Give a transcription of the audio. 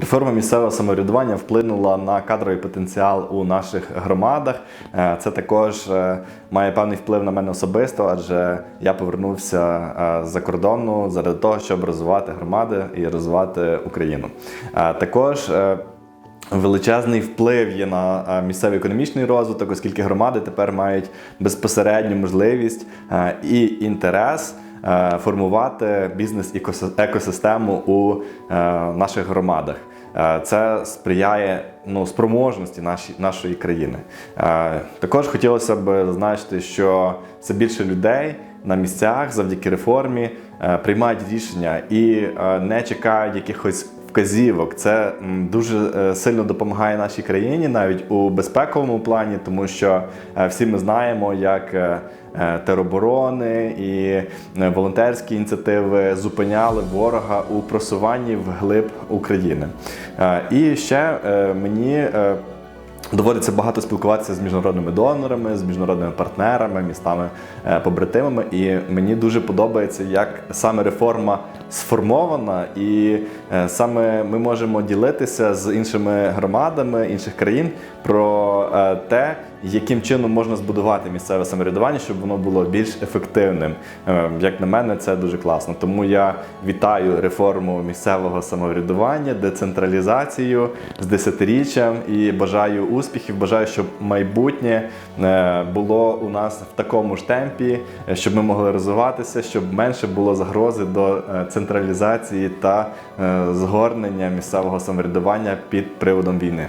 Реформа місцевого самоврядування вплинула на кадровий потенціал у наших громадах. Е, Це також е, має певний вплив на мене особисто, адже я повернувся е, з-за кордону заради того, щоб розвивати громади і розвивати Україну. Також Величезний вплив є на місцевий економічний розвиток, оскільки громади тепер мають безпосередню можливість і інтерес формувати бізнес-екосистему у е, наших громадах. Е, Це сприяє ну, спроможності наші, нашої країни. Е, Також хотілося б зазначити, що все більше людей на місцях завдяки реформі е, приймають рішення і е, не чекають якихось вказівок. Це дуже е, сильно допомагає нашій країні, навіть у безпековому плані, тому що е, всі ми знаємо, як е, тероборони і волонтерські ініціативи зупиняли ворога у просуванні вглиб України. І ще мені. Доводиться багато спілкуватися з міжнародними донорами, з міжнародними партнерами, містами побратимами. І мені дуже подобається, як саме реформа сформована, і е, саме ми можемо ділитися з іншими громадами інших країн про е, те, яким чином можна збудувати місцеве самоврядування, щоб воно було більш ефективним. Е, Як на мене, це дуже класно. Тому я вітаю реформу місцевого самоврядування, децентралізацію з десятиріччям і бажаю успіхів. Бажаю, щоб майбутнє було у нас в такому ж темпі, щоб ми могли розвиватися, щоб менше було загрози до е, централізації та е, згорнення місцевого самоврядування під приводом війни.